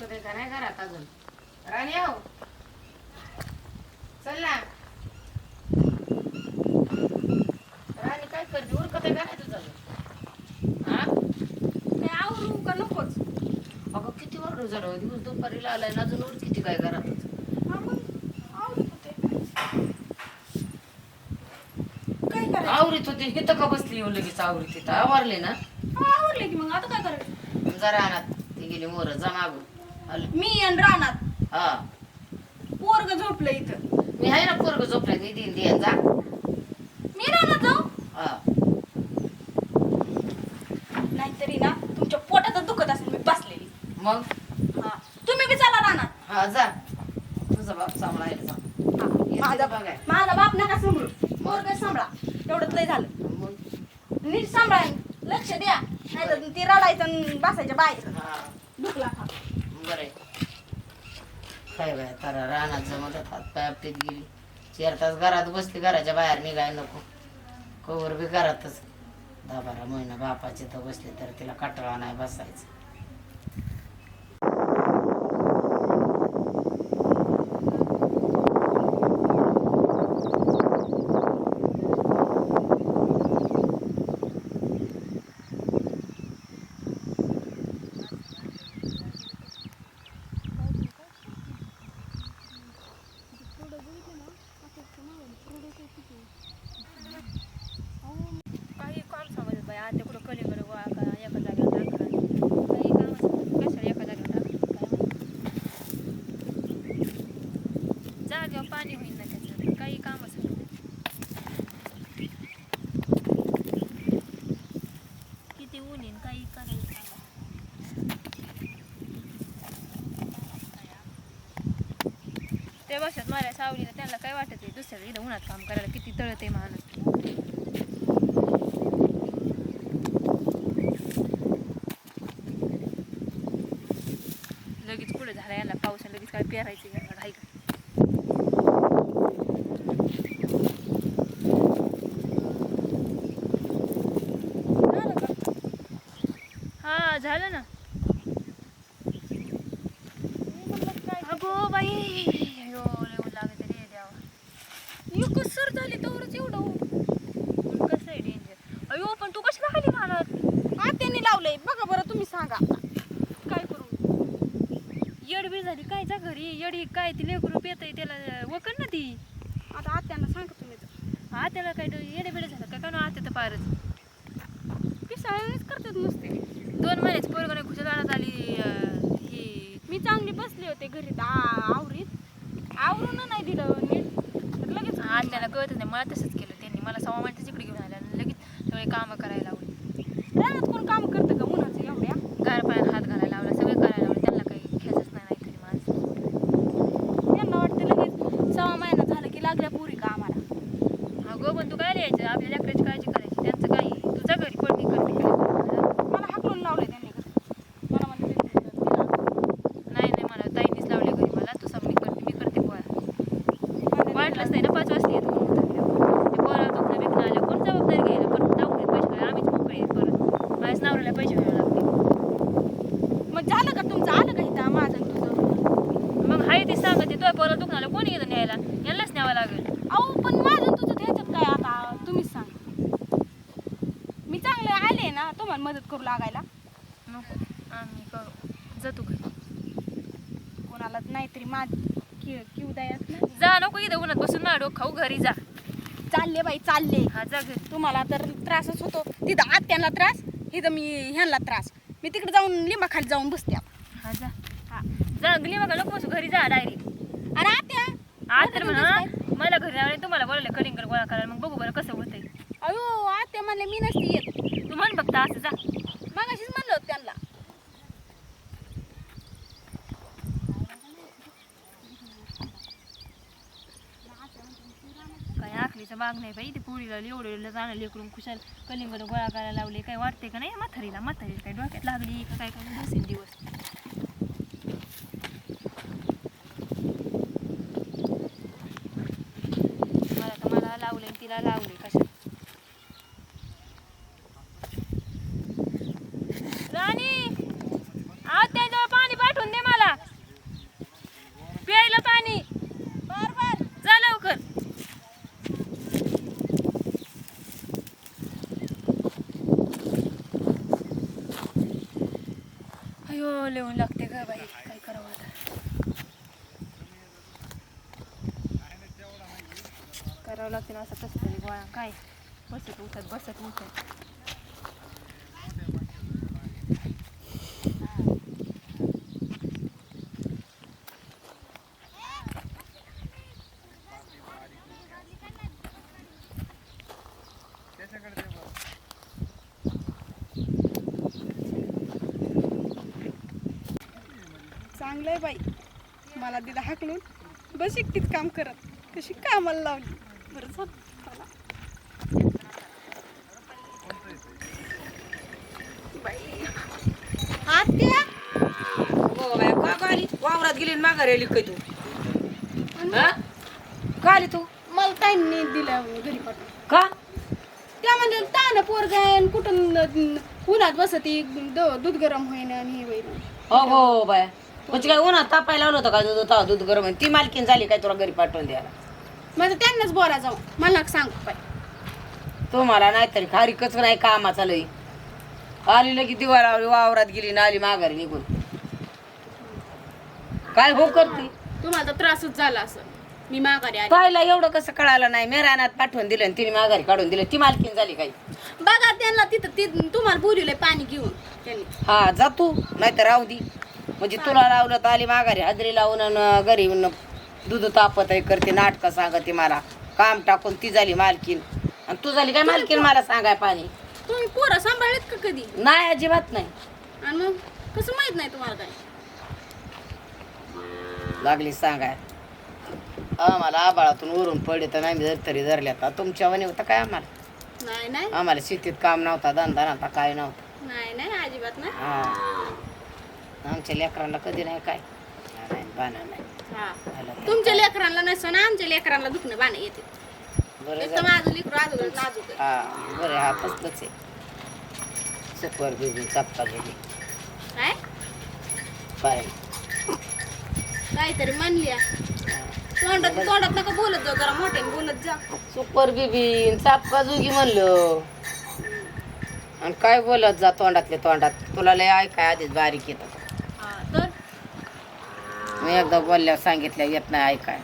नाही घरात अजून. राणी आहो. चल ना. राणी काय करते? उरकत आहे का नाही तुझं? अजून? हा? नाही आवरू का नकोच? अगं किती वर झालं दिवस दुपारी लावलाय ना अजून उर किती काय घरात? हा मग आवरू होते. काय करायचं? आवरीत होती. इथं का बसली येऊन लगेच आवरीत तिथं आवरले ना? हा, आवरले की मग. आता काय करायचं? जरा रानात ती गेली मोर. जा मागून. आलो. मी आणि रानात. हा. पोरग झोपलं इथं. मी आहे ना पोरग ती दिन दिया जा. मी रानात जाऊ? हा. नाहीतरी ना तुमच्या पोटात दुखत असेल मी बसलेली. मग? हा. तुम्ही बी चला रानात. हा जा. तुझा बाप सांभाळायला जा. हा, येते माझा का बघाय? माझा बाप नका सांभाळू. पोरग सांभाळा. तेवढंच लय झालं. मग? नीट सांभाळा. लक्ष द्या. नाही तर ती रडायचं आणि बसायच्या बाहेर. हा. दुखला खा बरं आहे. काय बाय तारा रानात जमतात हात. पाय आपटीत गेली. चार तास घरात बसली घराच्या बाहेर निघाय नको. कवर बी घरातच. दहा बारा महिना बापाचे तर बसले तर तिला कटाळा नाही बसायचं काही काम सांगत बाई आता कुठं कलीकडे गोळा करा एका जागेवर टाका काही काम कशाला एका जागेवर टाका काय माहिती. जागेवर पाणी होईल ना त्याचं काही काम असं किती ऊन येईन काही करायचं सांगा. ते बसत माझ्या सावलीला त्यांना काय वाटत आहे? दुसऱ्या इथं उन्हात काम करायला किती तळत आहे माणूस? लगेच पुढे झाला याला पाऊस लगेच काय पेरायचं याला घाई का झालं का? हा झालं ना मी म्हणलं काय अगो बाई अयो लय ऊन लागत रे देवा एकच सर झाली तरच एवढं ऊन. ऊन कसं आहे डेंजर अयो पण तू कशी खाली मारत आत्याने लावलंय बघा बरं तुम्ही सांगा काय करू येडबीड झाली काय जा घरी येडी काय ती लेकरू पेत त्याला वकन ना ती. आता आत्यांना सांगा तुम्ही तर. हा त्याला काय येडेबिडे झालं काय का? ना आता तर पारच. पिसाळीच करतात नुसते. दोन महिन्याची पोरगाने खुशाल आणत आली अं, ही. मी चांगली बसले होते घरी आवरीत. आवरून नाही दिलं नीट तर लगेच आज त्याला कळतच नाही. मला तसंच केलं त्यांनी. मला सव्वा महिन्यात तिकडे घेऊन आल्या आणि लगेच सगळे कामं करायला लावली. रानात कोण काम करतं का उन्हाचं एवढ्या गार पाण्यात हात घालायला लावला सगळे करायला लावले त्यांना काही खेचच नाही नाहीतरी माणसं त्यांना वाटतं लगेच सहा महिना झालं की लागल्या पुरी का आम्हाला अगो पण तू काय लिहायचं आपल्या लेकराची काळजी करायची त्यांचं काही तुझ्या घरी कोण मी करते काय मला हाकलून लावलंय त्यांनी घरी मला म्हणते ते- ते- ते- नाही नाही मला ताईनीच लावले घरी मला तू सांग मी करते मी करते पोळा ते- वाटलंच नाही ना पाच वाजता येतो म्हणून उतरल्यावर. ते पोळा दुखणं बिकणं आलं कोण जबाबदारी घ्यायला पण दवाखान्यात पैसे भरायला आम्हीच मोकळे आहेत परत माझ्याच नवऱ्याला पैसे भरावे लागते मग झालं का तुमचं आलं का इथं माझं आणि तुझं मग हाय ती सांगते तो पोरा दुखणं आलं कोणी येतं न्यायला यांनाच न्यावं लागेल अहो पण माझं आणि तुझं ह्याच्यात काय आता तुम्हीच सांगा मी चांगले आले ना तुम्हाला मदत करू लागायला नको आम्ही करू जा तू घरी कोणाला नाहीतरी माझ किव द्यायच नाही जा नको इथं उन्हात बसून ना डोक खाऊ घरी जा चालले. हा जा घरी तुम्हाला तर त्रासच होतो. तिथं आत्यांना त्रास इथं मी ह्यांना त्रास. मी तिकडे जाऊन लिंबाखाली जाऊन बसते आता. हा जा. हा. जा गली बघा नको बसू घरी जा डायरेक्ट. अरे आत्या आज तर म्हणा मला घरी आले तुम्हाला बोलायला कलिंगड गोळा करायला. मग बघू बरं कसं होतंय. अयो आत्या म्हणले मी नसते येत. तू म्हण फक्त असं जा. मगाशीच म्हणलं होतं त्यांना. काय आखलीचं नाही बाई ते पोळीला एवढं जाणं लेकरून खुशाल कलिंगड गोळा करायला लावले काय वाटते का नाही? म्हातारीला म्हातारीला काय डोक्यात लागली का काय काय दिवसेन दिवस? मला तर मला लावले तिला लावले कशा राणी आज त्याजवळ पाणी पाठवून दे मला प्यायला पाणी बर बर जा लवकर अयो लिहून लागते ग बाई काय करावं आता करावं लागते ना असं कसं तरी गोळा काय बसत उठत बसत उठत चांगलंय बाई. मला दिला हाकलून. बस एकटीच काम करत. कशी कामाला लावली. बरं झालं चला. बाई. आत्या हो बाय का का आली वावरात गेली आणि माघारी आली काय तू? हा? का आली तू? मला ताईंनी दिलं घरी पाठवून का? त्या म्हणजे ताण पोरग आहे कुठून अं, उन्हात बसती द- दूध गरम होईन आणि हे होईन. हो हो बाय. म्हणजे काय उन्हात तापायला लावलं होतं का? दूध होता दूध गरम आहे. ती मालकीन झाली काय तुला घरी पाठवून द्यायला? माझं त्यांनाच बोला जाऊ. मला नका सांगू बाई. तुम्हाला नाहीतरी खारीकच नाही कामाचा लई. आली लगी दिवा लावली वावरात गेली ना आली माघारी निघून. काय हो करते? तुम्हाला तर त्रासच झाला असं. मी माघारी आली. पाहिला एवढं कसं कळालं नाही. मी रानात पाठवून दिलं आणि तिने माघारी काढून दिलं. ती मालकीन झाली काही. बघा त्यांना तिथं ती तुम्हाला बोलवलंय पाणी घेऊन. त्यांनी. हा जा तू. नाही तर राहू दे. म्हणजे तुला लावलं तर आली माघारी. हजरी लावून अन घरी येऊन दूध तापत आहे करते नाटकं सांगते मला. काम टाकून ती झाली मालकीन आणि तू झाली काय मालकीन मला सांगाय पाणी? तुम्ही पोरं सांभाळलेत का कधी? नाही अजिबात नाही. आणि मग कसं माहीत नाही तुम्हाला काय? लागली सांगाय आम्हाला आबाळातून उरून पडले तर नाही जर तरी धरल्या तर तुमच्या वनी होतं काय आम्हाला? नाही नाही. आम्हाला शेतीत काम नव्हता धंदा नव्हता काय नव्हतं. नाही नाही अजिबात नाही. हा. आमच्या लेकरांना कधी नाही काय? नाही बाणा हा. तुमच्या लेकरांना नसतं ना आमच्या लेकरांना दुखणं बाणे येते बरं. माझं लेकरू नाजूक. हा बरं हा तसलंच आहे. सुपर बेबी चप्पा बेबी काय? बाय काहीतरी म्हणली आ. तोंडात तोंडात नका बोलत जाऊ जरा मोठ्याने बोलत जा. सुपर बेबी चापका जोगी म्हणलं. आणि काय बोलत जा तोंडातल्या तोंडात? तुला लय ऐकाय आधीच बारीक येतं. हा तर? मी एकदा बोलल्यावर सांगितल्या येत नाही ऐकाय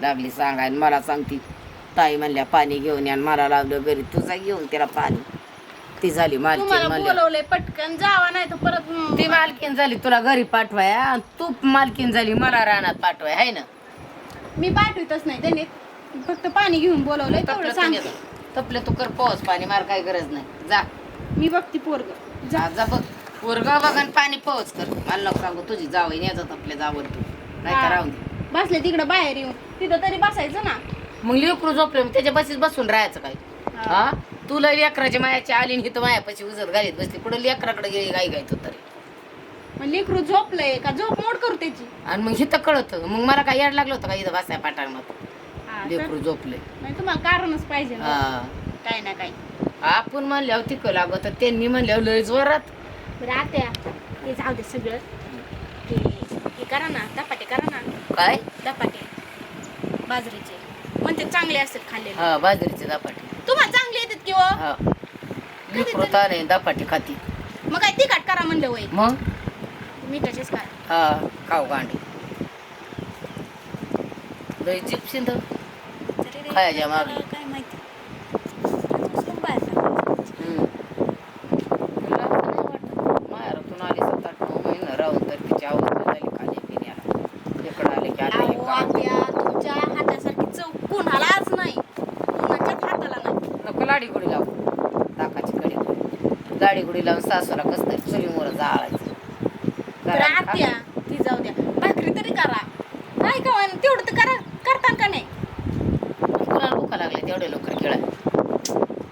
लागली सांगाय मला सांगती ताई म्हणल्या पाणी घेऊन या आणि मला लावलं घरी. तुझा घेऊन तिला पाणी. ती झाली मालकीन तुम्हाला म्हणल्या बोलवलंय पटकन जावा नाही तर परत हम्म, ती मालकीन झाली तुला घरी पाठवाय आणि तू मालकीन झाली मला रानात पाठवाय हाय ना? मी पाठवितच नाही त्यांनी. फक्त पाणी घेऊन बोलवलंय तेवढं सांग. तपले तू कर पाऊस पाणी मार काय गरज नाही. जा. मी बघते पोरग. जा. जा बघ. पोरगा बघ आणि पाणी पाऊस कर. मला नको सांगू तुझी जावई नेतात आपल्या जावं तू नाही तर राहून दे बसले तिकडे बाहेर येऊन. तिथं तरी बसायचं ना. मग लेकरू झोपले मग त्याच्या बसीत बसून राहायचं काय? हा? तुला लेकराच्या मायाची आली आणि हिथं मायापाशी उजत घालीत बसली. पुढे लेकराकडे गेली गाई गायतो तरी. मग लेकरू झोपलंय का? झोप मोड करू त्याची. आणि मग हिथं कळत. मग मला काय याड लागलं होतं का इथं बसाय पाठांमध्ये हा, तर- लेकरू झोपले नाही तुम्हाला कारणच पाहिजे ना. हा. काय ना काय आपण म्हणल्यावर तिकं लागत. त्यांनी म्हणल्यावर लय जोरात. बरं आत्या ते जाऊ दे सगळं. ते हे करा ना धपाटे करा ना. काय? धपाटे. बाजरीचे. म्हणते चांगले असतात खाल्ले हा बाजरीचे दापाटी तुम्हाला चांगले येतात किंवा हा? लेकरू नाही दापाटी खाती. मग काय तिखट करा म्हणलं वय मग? मिठाचेच करा हा खाऊ गांडी लय जिप्सिंद खायच्या मागं. काय माहिती बसून बाहेर टाकायचं. हम्म. तुला असं नाही वाटत? माहेरातून आली सात आठ नऊ महिने राहून तर तिची आवड झाली खाण्यापिण्याला इकडं आले की आता हे अहो, काम. आत्या तुमच्या हातासारखी चव कोणालाच नाही कोणाच्याच हाताला नाही गाडी गुडी लावून सासूला कस तरी चुलीमुळं जाळायचं. तर घरात आत्या ती जाऊ द्या. भाकरी तरी करा. काय का होईना, तेवढं तर करा करता का नाही? कुणाला भुका लागले तेवढे लवकर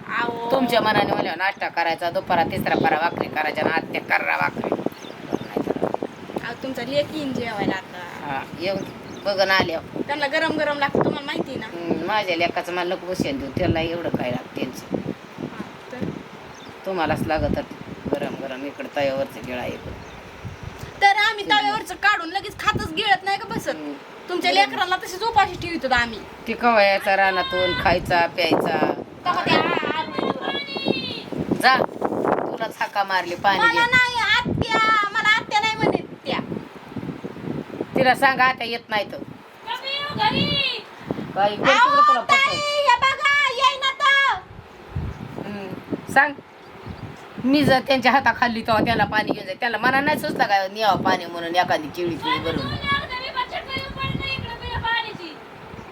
आहो. तुमच्या मनाने मला नाश्ता करायचा दुपारा तिसरा परा भाकरी करायच्या ना आत्या करा आहो, तुमचा लेक येईन जेवायला आता. हा येऊन बघून आल्या त्यांना गरम गरम लागतं तुम्हाला माहिती आहे ना. हम्म, माझ्या लेकाचं मला नको बसेल देऊ त्याला एवढं काय लागतं त्यांचं. हा, तुम्हालाच लागत गरम गरम इकडं तयावरचं गिळा इकडं तर आम्ही तव्यावरचं काढून लगेच खातच गिळत नाही का बसत? हम्म. तुमच्या लेकरांना तशीच उपाशी ठेवतो आम्ही. ती कवायचा रानातून खायचा प्यायचा. तेव्हा ते आ- आरडून येतो. जा. तुला थाका मारली पाणी मला घे. नाही आत्या. मला आत्या नाही म्हणत त्या. तिला सांगा आता येत नाही तर बाई कोण आहो, तिकडं तुला ताई, पटवलं? हे बघा येईना तर. हम्म, सांग. मी जर त्यांच्या हाता खाल्ली तेव्हा त्याला पाणी घेऊन जाईल. त्याला मला नाही सुचला काय न्यावं पाणी म्हणून एखादी केळी केळी भरून.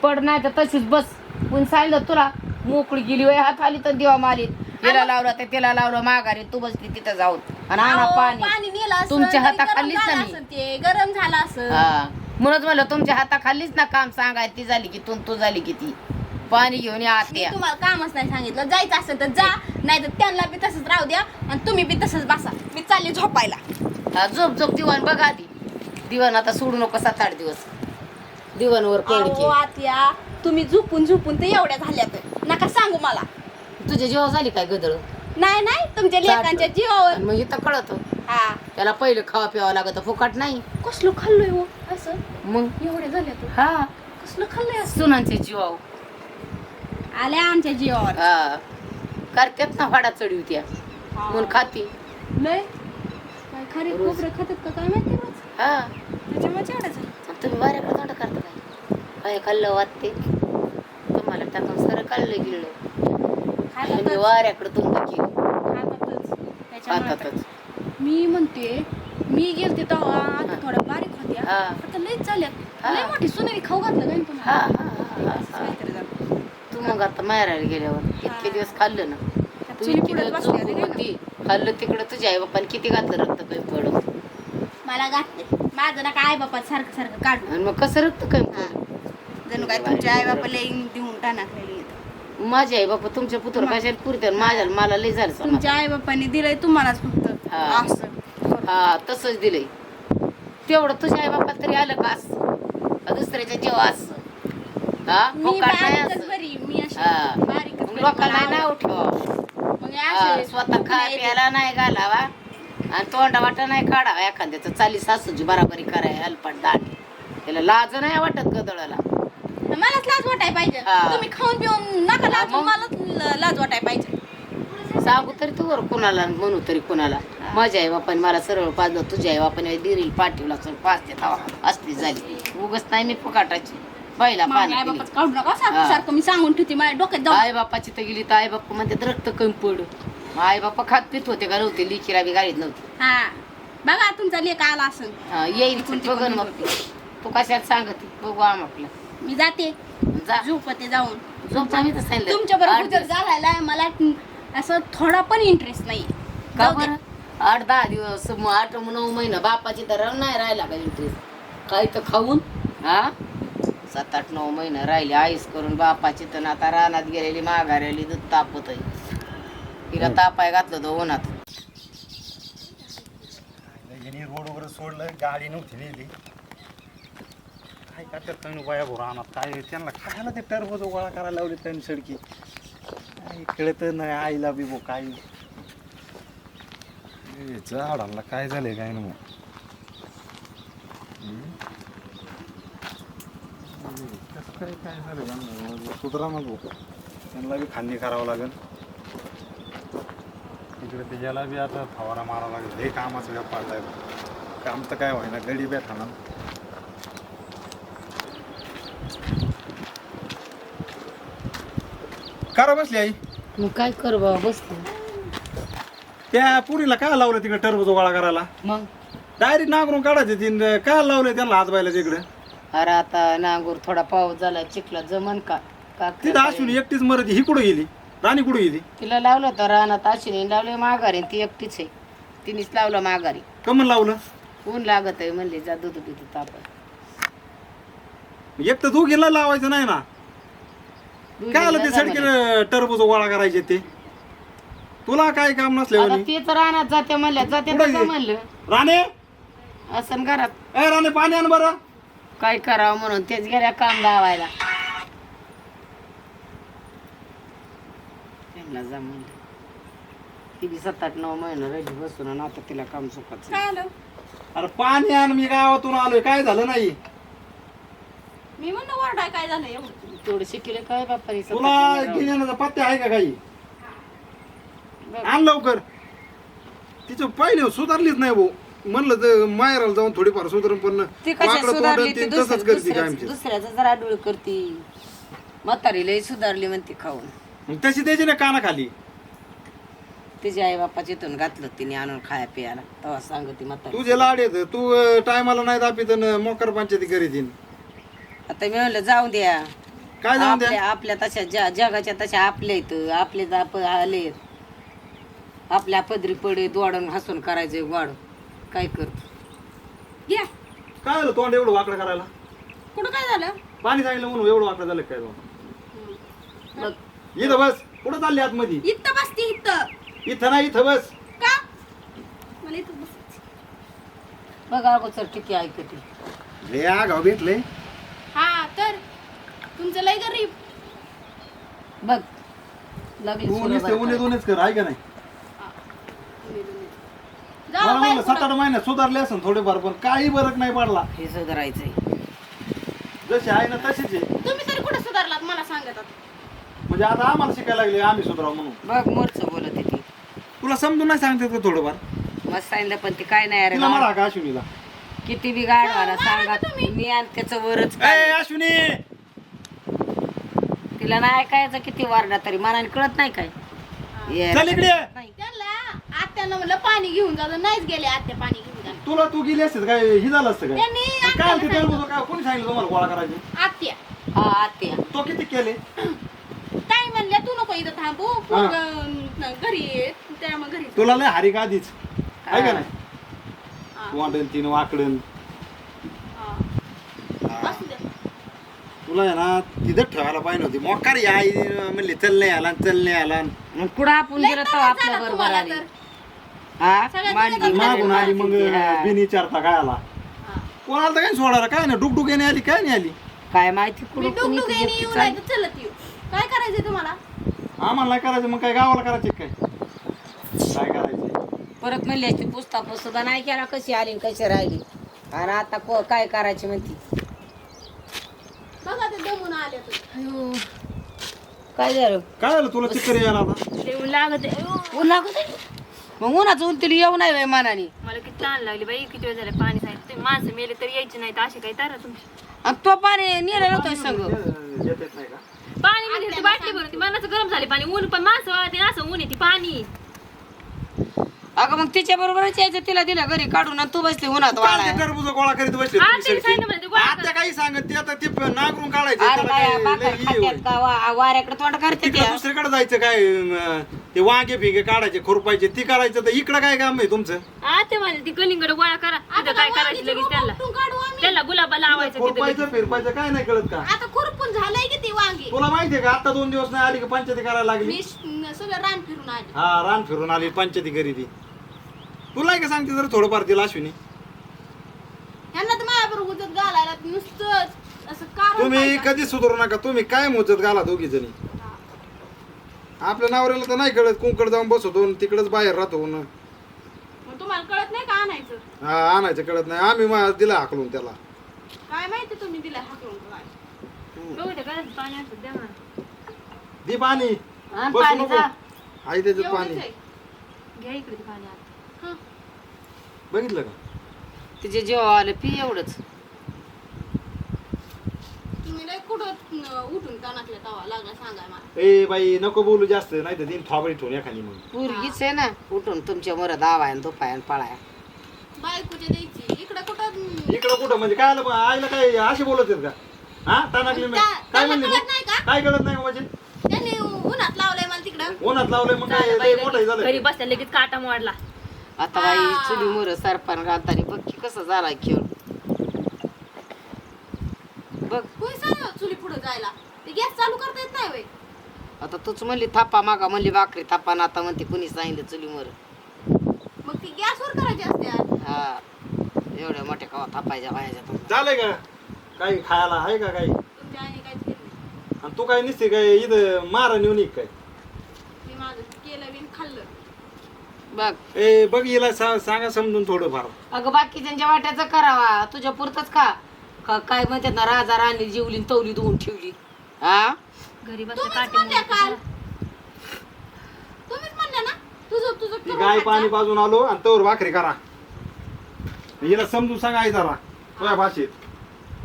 पड नाही तर तशीच बस. पण सांगितलं तुला. मोकळी गेली वय हात आली तर देवा मारीत तिला लावलं तर तिला लावलं माघारी. तू बसली तिथं जाऊन. आणि आणा पाणी. तुमच्या हाताखालीच गरम ना मी. ते गरम झालं असं. हा. म्हणून म्हणलं तुमच्या हाताखालीच ना काम सांगाय ती झाली की तू तू झाली की ती. पाणी घेऊन या मी आत्या तुम्हाला कामच नाही सांगितलं. जायचं असेल तर जा नाही तर त्यांना बी तसंच राहू द्या आणि तुम्ही बी तसंच बसा. मी चालली झोपायला. हा, झोप झोप दिवाण बघा आधी. दिवाण आता सोडू नको सात आठ दिवस. दिवाणवर अहो, आत्या तुम्ही झोपून झोपून ते एवढ्या झाल्या तर नका सांगू मला. तुझ्या जेव्हा झाली काय गदळ? नाही नाही. तुमच्या लेकांच्या जीवावर. मग इथं कळत. हा. त्याला पहिलं खावा प्यावं लागत. फुकट नाही. कसलं खाल्लोय हो? असं? मग? एवढ्या झाल्या तर हा. कसलं खाल्लंय असं? सुनांचे जीवाव आल्या आमच्या जीवावर. हा. करतात ना फाडा चढी त्या. म्हणून खाती. लय. काय खरे रोज. खोबरं खातात का? काय माहिती रोज? हा. त्याच्यामुळे एवढं झालं आणि तुम्ही वाऱ्याकडे तोंड करता काय? काय खाल्लं वाटते तुम्हाला टाकून सर खाल्लं गिळलं. खातातच. वाऱ्याकडे तोंड केली खातातच. त्याच्यामुळे आता- खातातच. मी म्हणते मी गेलते तेव्हा आता थोड्या बारीक होत्या. हा. आता लयच झाल्यात. हा. लय मोठी सोनेरी खाऊ घातलं काय पण हा हा हा, हा. तू मग आता माहेराला गेल्यावर इतके दिवस खाल्लं ना. तू चुली इतके पुढे दिवस ना. होती. खाल्लं तिकडं तुझ्या आई बापाने किती घातलं रक्त काही पडून? मला घातले. माझं ना काय बापा सारखं सारखं काढू आणि मग कसं रक्त काही पडून जणू काय तुमच्या आई बापा लय देऊन टाकलेली. माझे आई बापा तुमच्या पुत्र कशाला पुरते माझ्या मला लय झालं समाधान. तुमच्या आई बापाने दिलंय तुम्हालाच फक्त. हा. असं. हा तसंच दिलंय. तेवढं तुझ्या आई बापा तरी आलं का असं? का दुसऱ्याच्या जेव्हा असं? हा? मी फुकट नाही बारीकच असं. लोकांना नाव ठेवा. स्वतः खा. प्यायला नाही घालावा. आणि तोंडा वाटा नाही काढावा एखाद्याचं. चाली सासूची बराबरी कराय अल्पट दाट. त्याला लाज नाही वाटत गदळाला मलाच लाज वाटाय पाहिजे. हा. तुम्ही खाऊन पिऊन नका लाज? मलाच लाज वाटाय पाहिजे. सांगू तरी तू कुणाला म्हणू तरी कुणाला. माझ्या आई बापाने मला सरळ पाजलं तुझ्या आई बापाने दिरील पाठीवला पाच ते असली झाली. उगच नाही मी फुकाटाची. बाईला माझ्या पाणी काढू नका सारखं हा. सारखं मी सांगून ठेवते माझ्या डोक्यात जाऊ आई बापाची तर गेली तर आई बाप्पा म्हणते रक्त कमी पड. आई बाप्पा खात पित होते का नव्हते लिखीला बी गाडीत नव्हते. हा. बघा तुमचा लेख आला असेल हा, येईल कोणती बघन मग. ती. तू कशात सांगते बघू आम आपलं. मी जाते. जा. झोपते जाऊन. झोप आम्ही तर सांगितलं तुमच्या आठ बरोबर दिवस. घालायला मला असं थोडा पण इंटरेस्ट नाही. का जाऊ दे. बरं? आठ दहा दिवस मग आठ नऊ महिना बापाची तर नाही राहिला का इंटरेस्ट काही तर खाऊन हा? सात आठ नऊ महिना राहिले. आईस करून बापाची तर आता रानात गेलेली माघारेली दूध तापत तिला तापाय घातलं तो उन्हात. यांनी रोडवर सोडलं गाडी नव्हती नेली. काय करतात कमी बाया भरू आणत काय त्यांना खायला ते टरबोज गोळा करायला लावले त्यांनी सडकी. काय कळत नाही आईला बी बो काय झाडांना काय झालंय काय ना मग? कसं काय काय झालं त्यांना? सुधरा बी खांदी करावं लागेल. इकडे ते याला बी आता फवारा मारावा लागेल हे कामाचं व्यापार आहे. काम तर काय होईना गडी बी खाणार. करा बसली आई. मग काय कर बाबा बसतो त्या पुरीला काय लावलं तिकडे टरबूज गोळा करायला? मग? डायरेक्ट नांगरून काढायचे तीन काय लावलं त्यांना हात बायला तिकडे अरे आता नांगूर थोडा पाऊस झाला चिखला जमन का? का तिथं असून एकटीच मरत ही कुठं गेली? राणी कुठे गेली? तिला लावलं तर रानात आशिने लावले माघारी ती एकटीच आहे. तिनेच लावलं माघारी. कमन लावलं? ऊन लागत आहे म्हणले जा दूध दूध ताप एक तर दोघीला लावायचं नाही ना. काय आलं ते सडके टरबूज गोळा करायचे ते? तुला काय काम आता नसले ते तर रानात जाते म्हणल्या जाते तसं आहे? म्हणलं. राणे? असं घरात. ए राणे पाणी आण बरं. काय करावं म्हणून तेच गेल्या काम लावायला त्यांना जा म्हणलं ती बी सात आठ नऊ महिने राहिली बसून आणि आता तिला काम सुखाचं काय आलं अरे पाणी आण मी गावातून आलोय. काय झालं नाही? मी म्हणलं वरडाय काय झालं? एवढं. तेवढं शिकले काय बाप्पा तुला गिन्याचा पत्ते आहे का काही? आण लवकर. तिचं पहिले सुधारलीच नाही भाऊ. म्हणलं तर माहेराला जाऊन थोडीफार सुधारून पण ती कशा वाकडं तोंड सुधारली आणि ती तसंच करते काय आमची दुसऱ्याचं जरा डोळ करती. म्हातारी लई सुधारली म्हणते खाऊन. मग तशी द्यायची ना कानाखाली. तिच्या आई बाप्पा इथून घातलं तिने आणून खाया पियाला. तेव्हा सांगते म्हातारी. तुझे लाड येत तू टायमाला नाही दापीत अन मोकर पंचायती करीत येईन. आता मी म्हणलं जाऊ द्या. काय जाऊन द्या? आपल्या आपल्या तशा ज- जगाच्या तशा आपल्या इथं आपले जाप आले आपल्या पदरी पडे दोडून हसून करायचं वाढ. काय करतो घ्या काय झालं तोंड एवढं वाकडं करायला? कुठं काय झालं? पाणी सांगितलं म्हणून एवढं वाकडं झालं काय तोंड बघ. इथं बस. कुठं चालली आतमध्ये? इथं बसती इथं. इथं नाही इथं बस. का? मला इथं बघ अगोदर किती ऐकते. रे गाव भेटले. हा तर तुमचं लय गरीब. बघ. लागली तू सुरं नुसते उन्हे का. दोन्हीच कर आहे का नाही? मला बाई म्हणलं सात आठ महिन्यात सुधारले असेल थोडेफार पण काही फरक नाही पडला. हे सुधारायचंय. जसे आहे ना तसेच आहे. तुम्ही तरी कुठे सुधारलात? मला सांगत आता. म्हणजे आता आम्हाला शिकायला लागले आम्ही सुधाराव म्हणून. बघ मोरच बोलत ती तुला समजून नाही सांगते का थोडंफार? मस्त सांगितलं पण ती काय नाही अरे तिला. मारा का अश्विनीला? किती बी गाडवाला सांगा. मी आणि त्याचं वरच ए. अश्विनी! तिला नाही ऐकायचं किती वारडा तरी. मनाने कळत नाही काय. ये. चल इकडे. ये. नाही. त्यांना आत्यानं म्हणलं पाणी घेऊन जा नाहीच गेले आत्या पाणी घेऊन जा. तुला तू गेली असते काय? ही झालं असतं काय? त्यांनी काय ते टरबूज काय? कोणी सांगितलं तुम्हाला गोळा करायचे? आत्या. हा आत्या. तो किती केले? ताई म्हणल्या तू नको इथं थांबू. पोरगं घरी ये त्यामुळे घरी तुला लय हारी का आधीच आहे का हा. नाही वाटण तीन वाकडन हा. असू तुला आहे ना तिथं ठेवायला पाहिजे होती. मोकार या आई म्हणली चल नाही आला चल नाही आला. मग कुठं आपण लय गेलो तर त्रास आपल्या बरोबर तुम्हाला आली तर. हा? मांडली मागून आली मग हा. बिन विचारता काय आला. कोणाला तर काय सोडायला काय नाही डुकडुक येणे आली काय नाही आली. काय माहिती मी कुणी डुगडुग येईन, येऊ नाही तर चलत येऊ. काय करायचंय तुम्हाला? आम्हाला नाही करायचं मग काय गावाला करायचं काय? काय करायचं? परत म्हणली असती पुस्तक सुद्धा नाही केला कशी आली आणि कशी राहिली? आणि आता को- काय करायची म्हणती? बघा ते दमून आले काय झालं? काय झालं तुला चक्कर यायला आता? येऊन लागत लागत आहे? मग उन्हाचं ऊन तिला येऊ नाही बाई मनाने. मला किती ताण लागली बाई किती वेळ झाले पाणी सांगितलं तुम्ही. माणसं मेले तरी यायची नाही तर अशी काही तारा तुमची? आणि तो पाणी नेलं नव्हतं संग. येत येत नाही का? पाणी म्हणजे ती बाटली भरून ती मनाचं गरम झाली पाणी. ऊन पण माणसं वाळते ना असं ऊन आहे ती पाणी. अगं मग तिच्या बरोबरच यायचं तिला दिलं घरी काढून आणि तू बसली उन्हात काय वाळाय ते टरबूज गोळा करीत बसले तुम्ही ते सगळे. सांगितलं म्हणजे गोळा आता काही सांगत ते आता ते नागरून काढायचे अरे त्याला बाया काय हे खात्यात होईल. का वा- वाऱ्याकडे तोंड करते तिकडे त्या. दुसरीकडे जायचं काय अं, ते वांगे फिगे काढायचे खुरपायचे ती करायचं तर इकडं काय काम आहे तुमचं? आता मला ती कलिंगड गोळा करा. तिथं काय करायचं लगेच त्यांना? तू काढू आम्ही? त्याला गुलाबा लावायचं तिथं. खुरपायचं फिरपायचं काय नाही कळत का? आता खुरपून झालंय किती वांगे? तुला माहितीये का आता दोन दिवस नाही आली की पंचायती करायला लागली? मी श- सगळं रान फिरून आले. हा रान फिरून आली पंचायती घरी ती. तुला काय सांगते जर थोडंफार तिला अश्विनी. ह्यांना तर माझ्याबरोबर उजत घालायला नुसतं असं कारण तुम्ही पाहिजे. कधी सुधारू नका तुम्ही काय मोजत घाला दोघी जणी आपल्या नवऱ्याला तर नाही कळत. कुंकड जाऊन बसवतो आणि तिकडच बाहेर राहतो. न. मग तुम्हाला कळत नाही का आणायचं? हा आणायचं कळत नाही. आम्ही मा- दिला हाकलून त्याला. काय माहिती तुम्ही दिला हाकलून काय बघू ते गरज पाणी द्या दी पाणी. आण बसू पाणी नको. जा. आई त्याच्यात एवढंच पाणी. आहे. घ्या इकडे ते पाणी आता. हं. बघितलं का? तिचे जेव्हा आलं पी एवढंच. कुठं उठून का नाकल्या तवा लागला सांगाय मला. ए बाई नको बोलू जास्त नाही तर थोबडी ठेवून एखादी मग. पूर्वीच आहे ना उठून तुमच्या पळाय. बायकोच्या द्यायची. इकडं कुठं इकडं कुठं? म्हणजे काय आलं बा, आईला काय असे बोलत आहेत का? हा? तानाकली त्या- काय त्यांना म्हणली कळत तू? नाही का? काय कळत नाही का म्हणजे त्यांनी उन्हात लावलंय मला तिकडं. लावलं उन्हात लावलंय मग काय? लय मोठं घरी- झालं घरी बसल्या लगेच काटा मोडला. आता बाई चुली मोर सरपण घालताना बघ की कसं झाला खेळ. बघ. कोणी सांग चुली पुढे जायला. ते गॅस चालू करता येत नाही वय आता तूच म्हणली थापा मागा म्हणली भाकरी थापा ना आता म्हणते कुणी सांगितलं चुलीवर. मग ती गॅसवर करायची असते. हा एवढ्या मोठ्या कवा थापायच्या तर. झालंय का? काही खायला आहे का काही? तुमच्या आईने काहीच केलं नाही. आणि तू काय निसते काय इथं मारा नेऊन ये काय? मी माझं केलं बिन खाल्लं. बघ. ए बघ हिला सा- सांगा समजून थोडंफार. अगं बाकी त्यांच्या वाट्याचं करावा. तुझ्या पुरतच का का- काय म्हणतात ना राजा राणी जीवली न तवली धुवून ठेवली. हा? घरी बसल्या तुम्हीच काटे म्हणल्या काल. मोडला. तुम्हीच म्हणल्या ना? तुझं तुझं ती करून गाय पाणी. पाजून आलो आणि तवर भाकरी करा. हिला समजून सांगा आई जरा तुझ्या भाषेत.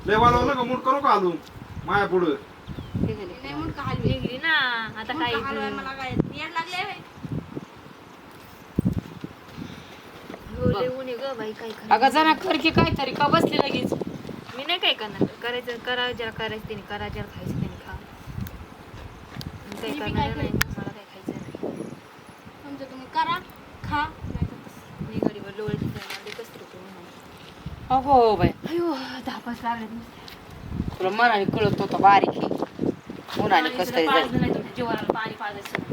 लय वाढवलं का मूड करू का आलू? माया पुढं. नाही म्हणून का हलवी? निघली ना. आता काय म्हणून का हलवाय मला काय? येड लागले होय. एवढे ऊन आहे ग बाई काय खरं अगं जरा कर की काहीतरी का बसली लगेच? नाही काय करणार. करायचं करा ज्याला करायचं त्याने करा ज्याला खायचं त्याने खा. मी काय मी बी करणार काय नाही मला काय खायचं नाही. तुमचं तुम्ही करा खा. नाही तर. मी गरीब लोळ कसं रुपये अगो बाय अयो दहा पाच लागले नुसते. तुला मनाने कळत होतं बारीक आहे उन्हाने कस तरी पाजलं जाईल नाही तुमच्या जीवाला पाणी पाजायचं.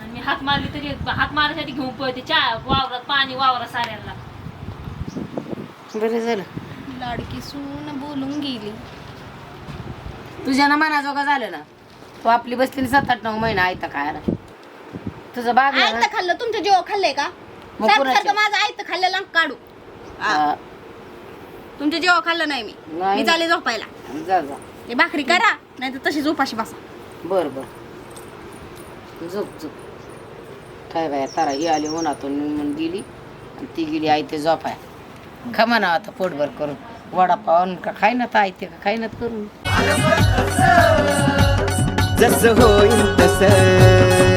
आणि मी हात मारली तरी हात मारायसाठी घेऊन पळते. चहा वावरात पाणी वावरात साऱ्यांना. बरं झालं. लाडकी सून बोलून गेली. तुझ्या ना मनाजोगा झालं ना. तू आपली बसली सात आठ नऊ महिना आयता खायला. तुझं बाग आहे ना? आयत खाल्लं तुमच्या जेव्हा खाल्लंय का? मग सारखं माझं आयत खाल्लेलं काढू. हा, तुमच्या जेव्हा खाल्लं नाही मी. नाही. मी चालले झोपायला. जा जा. हे भाकरी करा नाही तर तशीच उपाशी बसा. बर बर. झोप झोप. काय बाया तारा ही आली उन्हातून म्हणून गेली आणि ती गेली आई ते झोपाय खमा ना आता पोटभर करून. वडापाव का खाय ना तर आई ते का खाय ना करून. जसं होईल तसं.